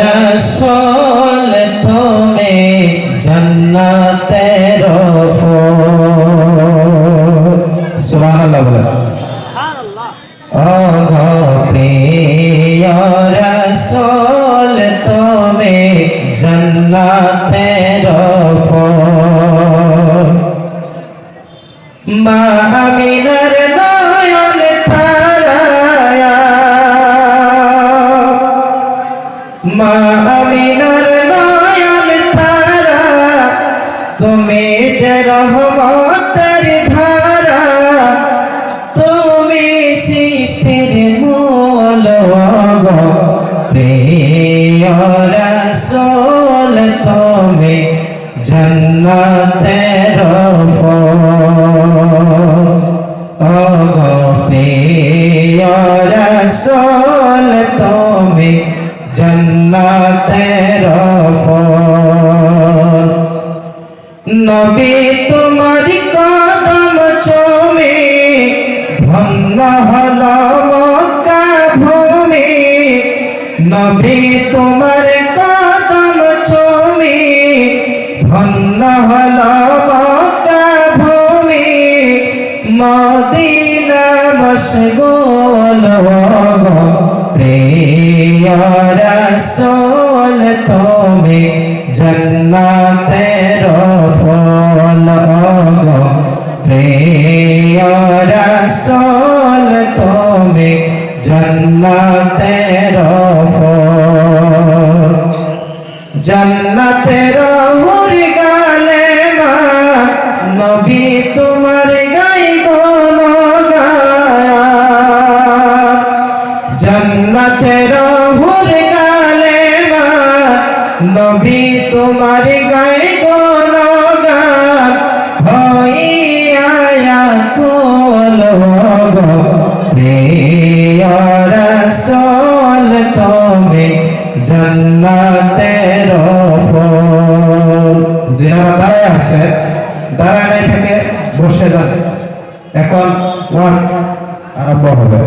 রসুল তুমি জন্নতের সুবহানাল্লাহ বলে প্রিয় রসুল তুমি জন্নতের মা আমিনার নয়ন তারা, তুমি যে রহমতের ধারা, তুমি সৃষ্টির মূল প্রিয় রসুল, তুমি জন্নতের ও গো প্রিয় রসুল, তুমি জন্নতের নবী তোমার কদম চমে ধন্য হল মক্কা ভূমি। নবী তোমার কদম চমে ধন্য হল মক্কা ভূমি। মদিনা মশগুল তুমি জন্নতের ফল গো প্রিয় রসুল, তুমি জন্নতের ফল জন্নতের হুরি গালে মা, নবী তোমার গাই জন্নতের নবী তোমার গাই গান হইয়া কোল রসুল, তুমি জন্নতের যারা দাঁড়ায় আছে। দাঁড়ায় থেকে, বসে যান। এখন ওয়াজ আরম্ভ হবে।